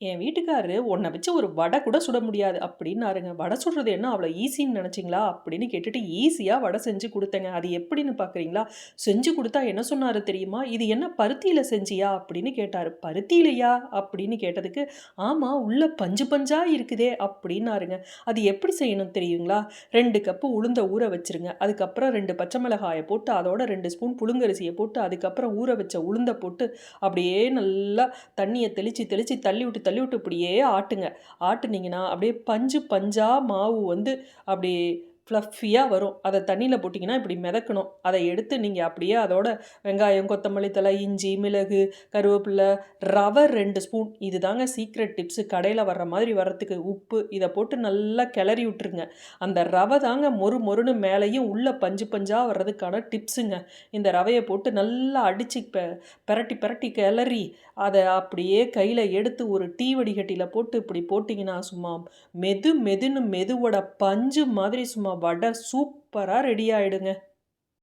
என் வீட்டுக்காரரு உன்னை வச்சு ஒரு வடை கூட சுட முடியாது அப்படின்னாருங்க "வடை சுடுறது என்ன அவ்வளோ ஈஸின்னு நினச்சிங்களா அப்படின்னு கேட்டுட்டு ஈஸியாக வடை செஞ்சு கொடுத்தேங்க அது எப்படின்னு பார்க்குறீங்களா? செஞ்சு கொடுத்தா என்ன சொன்னார் தெரியுமா? "இது என்ன பருத்தியில் செஞ்சியா?" அப்படின்னு கேட்டார் பருத்தியிலையா அப்படின்னு கேட்டதுக்கு, ஆமாம் உள்ள பஞ்சு பஞ்சாக இருக்குதே" அப்படின்னாருங்க. அது எப்படி செய்யணும் தெரியுங்களா? ரெண்டு கப்பு உளுந்த ஊற வச்சுருங்க. அதுக்கப்புறம் ரெண்டு பச்சை மிளகாயை போட்டு, அதோட ரெண்டு ஸ்பூன் புழுங்கரிசியை போட்டு, அதுக்கப்புறம் ஊற வச்ச உளுந்த போட்டு, அப்படியே நல்லா தண்ணியை தெளித்து தெளிச்சு தள்ளி விட்டு தள்ளி விட்டு இப்படியே ஆட்டுங்க. ஆட்டுனீங்கன்னா, அப்படியே பஞ்சு பஞ்சாக மாவு வந்து அப்படியே ஃப்ளஃபியாக வரும். அதை தண்ணியில் போட்டிங்கன்னா இப்படி மிதக்கணும். அதை எடுத்து நீங்கள் அப்படியே அதோட வெங்காயம், கொத்தமல்லி தழை, இஞ்சி, மிளகு, கருவேப்பிலை ரவை ரெண்டு ஸ்பூன். இதுதாங்க சீக்ரெட் டிப்ஸு. கடையில் வர்ற மாதிரி வர்றதுக்கு. உப்பு இதை போட்டு நல்லா கிளறி விட்டுருங்க. அந்த ரவை தாங்க மொறு மொறுன்னு மேலேயும் உள்ளே பஞ்சு பஞ்சாக வர்றதுக்கான டிப்ஸுங்க. இந்த ரவையை போட்டு நல்லா அடித்து பெ பெரட்டி பெரட்டி கிளறி, அதை அப்படியே கையில் எடுத்து ஒரு டீ வடிகட்டியில் போட்டு இப்படி போட்டிங்கன்னா சும்மா மெது மெதுன்னு மெதுவோட பஞ்சு மாதிரி சும்மா வடை சூப்பராக ரெடி ஆகிடுங்க